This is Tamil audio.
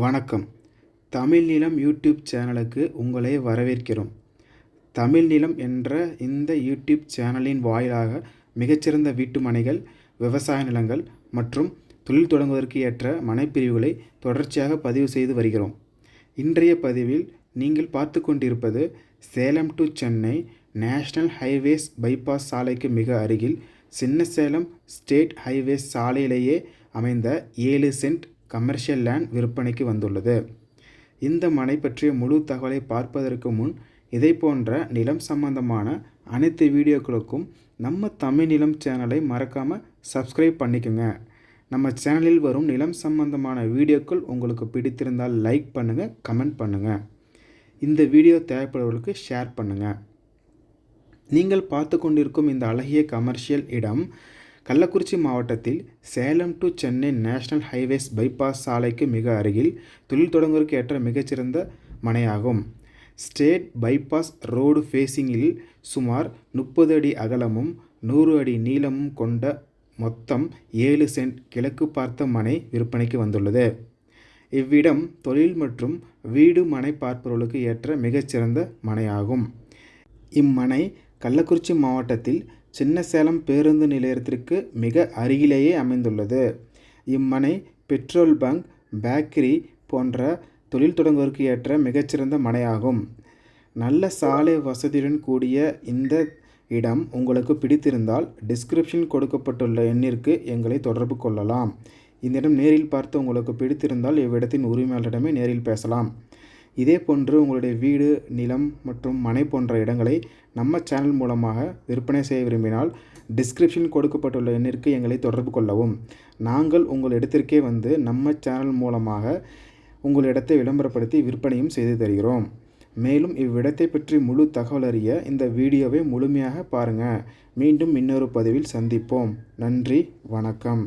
வணக்கம். தமிழ் நிலம் யூடியூப் சேனலுக்கு உங்களை வரவேற்கிறோம். தமிழ் நிலம் என்ற இந்த யூடியூப் சேனலின் வாயிலாக மிகச்சிறந்த வீட்டு மனைகள் விவசாய நிலங்கள் மற்றும் தொழில் தொடங்குவதற்கு ஏற்ற மனைப்பிரிவுகளை தொடர்ச்சியாக பதிவு செய்து வருகிறோம். இன்றைய பதிவில் நீங்கள் பார்த்து கொண்டிருப்பது Salem to Chennai national highways bypass சாலைக்கு மிக அருகில் சின்ன சேலம் ஸ்டேட் ஹைவேஸ் சாலையிலேயே அமைந்த ஏழு சென்ட் கமர்ஷியல் லேண்ட் விற்பனைக்கு வந்துள்ளது. இந்த மனை பற்றிய முழு தகவலை பார்ப்பதற்கு முன் இதை போன்ற நிலம் சம்பந்தமான அனைத்து வீடியோக்களுக்கும் நம்ம தமிழ் நிலம் சேனலை மறக்காமல் சப்ஸ்கிரைப் பண்ணிக்கோங்க. நம்ம சேனலில் வரும் நிலம் சம்பந்தமான வீடியோக்கள் உங்களுக்கு பிடித்திருந்தால் லைக் பண்ணுங்கள் கமெண்ட் பண்ணுங்கள் இந்த வீடியோ தேவைப்படுவர்களுக்கு ஷேர் பண்ணுங்கள் நீங்கள் பார்த்து கொண்டிருக்கும் இந்த அழகிய கமர்ஷியல் இடம் கள்ளக்குறிச்சி மாவட்டத்தில் Salem to Chennai national highways bypass சாலைக்கு மிக அருகில் தொழில் தொடங்குவதற்கு ஏற்ற மிகச்சிறந்த மனையாகும். ஸ்டேட் பைபாஸ் ரோடு ஃபேஸிங்கில் சுமார் முப்பது அடி அகலமும் நூறு அடி நீளமும் கொண்ட மொத்தம் ஏழு சென்ட் கிழக்கு பார்த்த மனை விற்பனைக்கு வந்துள்ளது. இவ்விடம் தொழில் மற்றும் வீடு மனை பார்ப்பவர்களுக்கு ஏற்ற மிகச்சிறந்த மனையாகும். இம்மனை கள்ளக்குறிச்சி மாவட்டத்தில் சின்ன சேலம் பேருந்து நிலையத்திற்கு மிக அருகிலேயே அமைந்துள்ளது. இம்மனை பெட்ரோல் பங்க் பேக்கரி போன்ற தொழில் தொடங்குவதற்கு ஏற்ற மிகச்சிறந்த மனையாகும். நல்ல சாலை வசதியுடன் கூடிய இந்த இடம் உங்களுக்கு பிடித்திருந்தால் டிஸ்கிரிப்ஷன் கொடுக்கப்பட்டுள்ள எண்ணிற்கு எங்களை தொடர்பு கொள்ளலாம். இந்த இடம் நேரில் பார்த்து உங்களுக்கு பிடித்திருந்தால் இவ்விடத்தின் உரிமையாளரிடமே நேரில் பேசலாம். இதே போன்று உங்களுடைய வீடு நிலம் மற்றும் மனை போன்ற இடங்களை நம்ம சேனல் மூலமாக விற்பனை செய்ய விரும்பினால் டிஸ்கிரிப்ஷன் கொடுக்கப்பட்டுள்ள எண்ணிற்கு எங்களை தொடர்பு கொள்ளவும். நாங்கள் உங்கள் இடத்திற்கே வந்து நம்ம சேனல் மூலமாக உங்கள் இடத்தை விளம்பரப்படுத்தி விற்பனையும் செய்து தருகிறோம். மேலும் இவ்விடத்தை பற்றி முழு தகவல் அறிய இந்த வீடியோவை முழுமையாக பாருங்கள் மீண்டும் இன்னொரு பதிவில் சந்திப்போம். நன்றி வணக்கம்.